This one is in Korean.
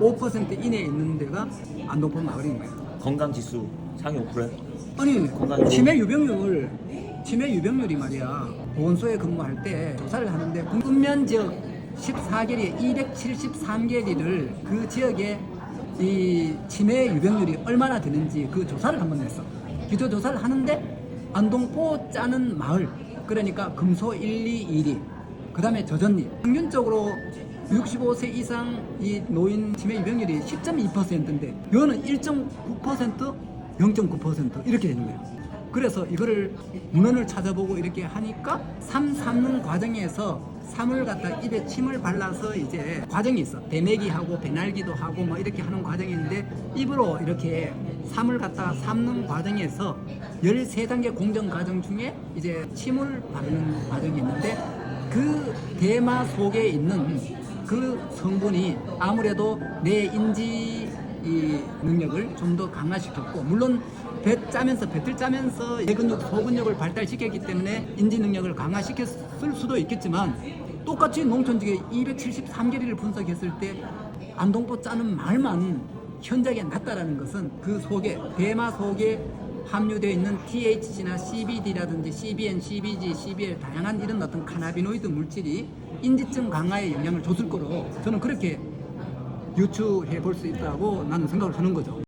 5% 이내에 있는 데가 안동포 마을인 거예요. 건강 지수 상위 5%에 아니 건강이 치매 유병률 치매 유병률이 말이야 보건소에 근무할 때 조사를 하는데 읍면 지역 14개리 273개리를 그 지역에 이 치매 유병률이 얼마나 되는지 그 조사를 한번 했어. 기초 조사를 하는데 안동포 짜는 마을 그러니까 금소 1, 2, 1위 그 다음에 저전리 평균적으로 65세 이상 이 노인 치매 유병률이 10.2%인데 이거는 1.9% 0.9% 이렇게 되는 거예요. 그래서 이거를 문헌을 찾아보고 이렇게 하니까 삼 삶는 과정에서 삼을 갖다 입에 침을 발라서 이제 과정이 있어. 대매기 하고 배날기도 하고 뭐 이렇게 하는 과정이 있는데 입으로 이렇게 삼을 갖다 삶는 과정에서 13단계 공정 과정 중에 이제 침을 바르는 과정이 있는데 그 대마 속에 있는 그 성분이 아무래도 내 인지 이 능력을 좀 더 강화시켰고 물론 배 짜면서 배틀 짜면서 뇌근육 소근육을 발달시켰기 때문에 인지 능력을 강화시켰을 수도 있겠지만 똑같이 농촌지계 273개리를 분석했을 때 안동포 짜는 말만 현저하게 낮다라는 것은 그 속에 대마 속에 함유되어 있는 THC나 CBD라든지 CBN, CBG, CBL 다양한 이런 어떤 카나비노이드 물질이 인지증 강화에 영향을 줬을 거로 저는 그렇게 유추해 볼 수 있다고 나는 생각을 하는 거죠.